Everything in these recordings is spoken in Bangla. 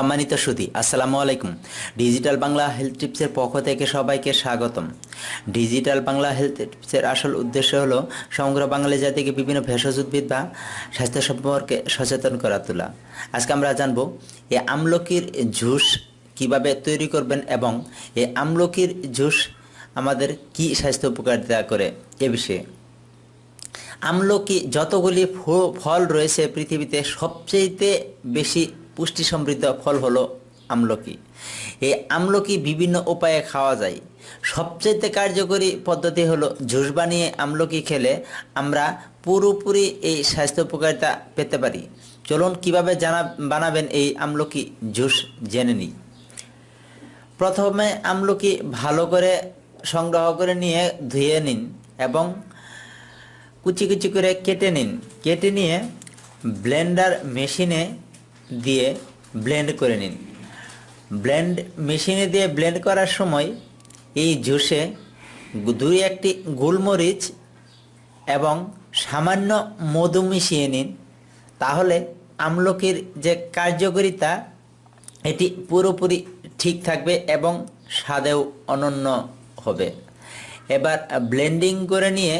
সম্মানিত সুদী আসসালামু আলাইকুম। ডিজিটাল বাংলা হেলথ টিপসের পক্ষ থেকে সবাইকে স্বাগতম। ডিজিটাল বাংলা হেলথ টিপসের আসল উদ্দেশ্য হলো সমগ্র বাঙালি জাতিকে বিভিন্ন ভেষজ উদ্ভিদ বা স্বাস্থ্য সম্পর্কে সচেতন করা তোলা। আজকে আমরা জানব, এ আমলকির জুস কীভাবে তৈরি করবেন এবং এই আমলকির জুস আমাদের কি স্বাস্থ্য উপকারিতা করে এ বিষয়ে। আমলকি যতগুলি ফল রয়েছে পৃথিবীতে সবচেয়েতে বেশি পুষ্টি সমৃদ্ধ ফল হলো আমলকি। এই আমলকি বিভিন্ন উপায়ে খাওয়া যায়। সবচেয়ে কার্যকরী পদ্ধতি হলো জুস বানিয়ে আমলকি খেলে আমরা পুরোপুরি এই স্বাস্থ্য উপকারিতা পেতে পারি। চলুন কীভাবে জানা বানাবেন এই আমলকি জুস জেনে নিই। প্রথমে আমলকি ভালো করে সংগ্রহ করে নিয়ে ধুয়ে নিন এবং কুচি কুচি করে কেটে নিন। কেটে নিয়ে ব্লেন্ডার মেশিনে দিয়ে ব্লেন্ড করে নিন। ব্লেন্ড মেশিনে দিয়ে ব্লেন্ড করার সময় এই জুসে দুই একটি গোলমরিচ এবং সামান্য মধু মিশিয়ে নিন। তাহলে আমলকির যে কার্যকারিতা, এটি পুরোপুরি ঠিক থাকবে এবং স্বাদেও অনন্য হবে। এবার ব্লেন্ডিং করে নিয়ে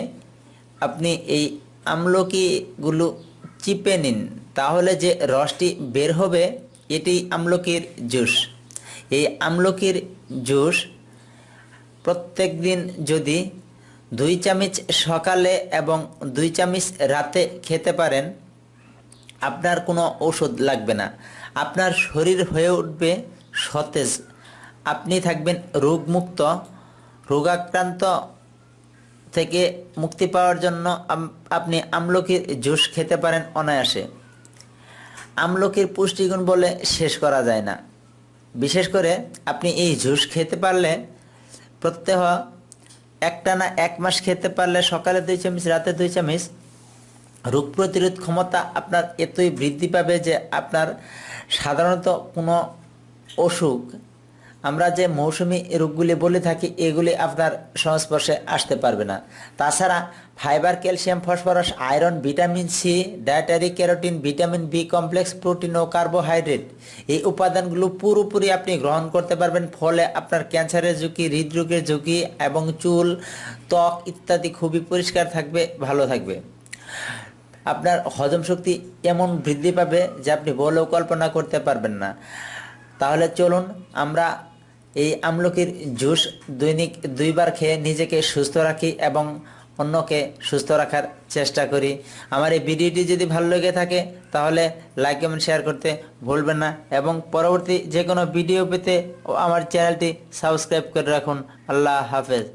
আপনি এই আমলকিগুলো চিপে নিন, তাহলে যে রসটি বের হবে, এটি আমলকির জুস। এই আমলকির জুস প্রত্যেক দিন যদি দুই চামচ সকালে এবং দুই চামচ রাতে খেতে পারেন, আপনার কোনো ওষুধ লাগবে না। আপনার শরীর হয়ে উঠবে সতেজ। আপনি থাকবেন রোগমুক্ত, রোগাক্রান্ত থেকে মুক্তি পাওয়ার জন্য আপনি আমলকির জুস খেতে পারেন অনায়াসে। আমলকির পুষ্টিগুণ বলে শেষ করা যায় না। বিশেষ করে আপনি এই জুস খেতে পারলে প্রত্যহ একটানা এক মাস খেতে পারলে সকালে দুই চামচ, রাতে দুই চামচ রোগ প্রতিরোধ ক্ষমতা আপনার এতই বৃদ্ধি পাবে যে আপনার সাধারণত কোনো অসুখ আমরা যে মৌসুমি রোগগুলি বলে থাকি, এগুলি আপনার সংস্পর্শে আসতে পারবে না। তাছাড়া fibre, calcium, phosphorus, iron, vitamin C, dietary, carotene, vitamin B complex, protein ও কার্বোহাইড্রেট। এই উপাদানগুলো পুরোপুরি আপনি গ্রহণ করতে পারবেন, ফলে আপনার ক্যান্সারের ঝুঁকি, হৃদরোগের ঝুঁকি এবং চুল, ত্বক ইত্যাদি খুবই পরিষ্কার থাকবে, ভালো থাকবে। আপনার হজম শক্তি এমন বৃদ্ধি পাবে যে আপনি বলেও কল্পনা করতে পারবেন না। তাহলে চলুন, আমরা এই আমলকির জুস দৈনিক দুইবার খেয়ে নিজেকে সুস্থ রাখি এবং অন্যকে সুস্থ রাখার চেষ্টা করি। আমার এই ভিডিওটি যদি ভালো লেগে থাকে, তাহলে লাইক, কমেন্ট, শেয়ার করতে ভুলবেন না এবং পরবর্তী যে কোনো ভিডিও পেতে আমার চ্যানেলটি সাবস্ক্রাইব করে রাখুন। আল্লাহ হাফেজ।